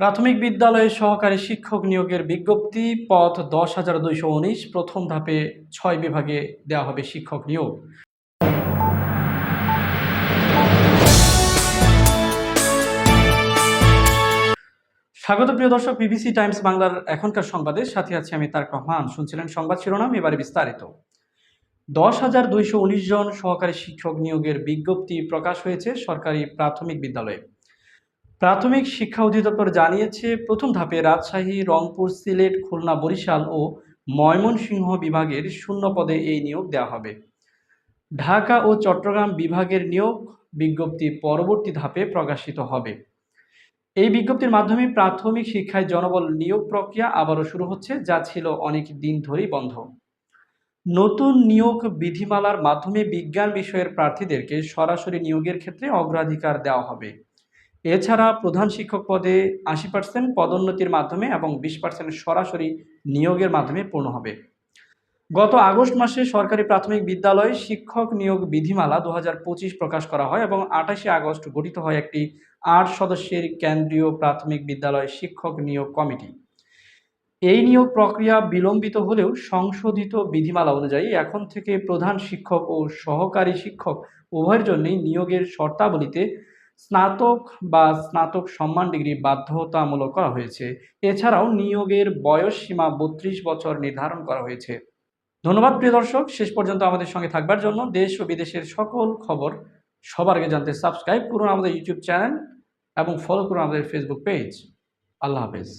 প্রাথমিক বিদ্যালয়ে সহকারী শিক্ষক নিয়োগের বিজ্ঞপ্তি পদ দশ হাজার দুইশো উনিশ, প্রথম ধাপে ছয় বিভাগে দেওয়া হবে শিক্ষক নিয়োগ। স্বাগত প্রিয় দর্শক, বিবিসি টাইমস বাংলার এখনকার সংবাদের সাথে আছি আমি তার রহমান। শুনছিলেন সংবাদ শিরোনাম, এবারে বিস্তারিত। দশ হাজার দুইশো উনিশ জন সহকারী শিক্ষক নিয়োগের বিজ্ঞপ্তি প্রকাশ হয়েছে সরকারি প্রাথমিক বিদ্যালয়ে। প্রাথমিক শিক্ষা অধিদপ্তর জানিয়েছে, প্রথম ধাপে রাজশাহী, রংপুর, সিলেট, খুলনা, বরিশাল ও ময়মনসিংহ বিভাগের শূন্য পদে এই নিয়োগ দেওয়া হবে। ঢাকা ও চট্টগ্রাম বিভাগের নিয়োগ বিজ্ঞপ্তি পরবর্তী ধাপে প্রকাশিত হবে। এই বিজ্ঞপ্তির মাধ্যমে প্রাথমিক শিক্ষায় জনবল নিয়োগ প্রক্রিয়া আবারও শুরু হচ্ছে, যা ছিল অনেক দিন ধরেই বন্ধ। নতুন নিয়োগ বিধিমালার মাধ্যমে বিজ্ঞান বিষয়ের প্রার্থীদেরকে সরাসরি নিয়োগের ক্ষেত্রে অগ্রাধিকার দেওয়া হবে। এছাড়া প্রধান শিক্ষক পদে আশি পার্সেন্ট পদোন্নতির মাধ্যমে এবং বিশ পার্সেন্ট সরাসরি নিয়োগের মাধ্যমে পূর্ণ হবে। গত আগস্ট মাসে সরকারি প্রাথমিক বিদ্যালয় শিক্ষক নিয়োগ বিধিমালা দু হাজার পঁচিশ প্রকাশ করা হয় এবং আঠাশে আগস্ট গঠিত হয় একটি আট সদস্যের কেন্দ্রীয় প্রাথমিক বিদ্যালয় শিক্ষক নিয়োগ কমিটি। এই নিয়োগ প্রক্রিয়া বিলম্বিত হলেও সংশোধিত বিধিমালা অনুযায়ী এখন থেকে প্রধান শিক্ষক ও সহকারী শিক্ষক উভয়ের জন্যই নিয়োগের শর্তাবলীতে স্নাতক বা স্নাতক সম্মান ডিগ্রি বাধ্যতামূলক করা হয়েছে। এছাড়াও নিয়োগের বয়স সীমা বত্রিশ বছর নির্ধারণ করা হয়েছে। ধন্যবাদ প্রিয় দর্শক, শেষ পর্যন্ত আমাদের সঙ্গে থাকবার জন্য দেশ ও বিদেশের সকল খবর সবার আগে জানতে সাবস্ক্রাইব করুন আমাদের ইউটিউব চ্যানেল এবং ফলো করুন আমাদের ফেসবুক পেজ আল্লাহ হাফেজ।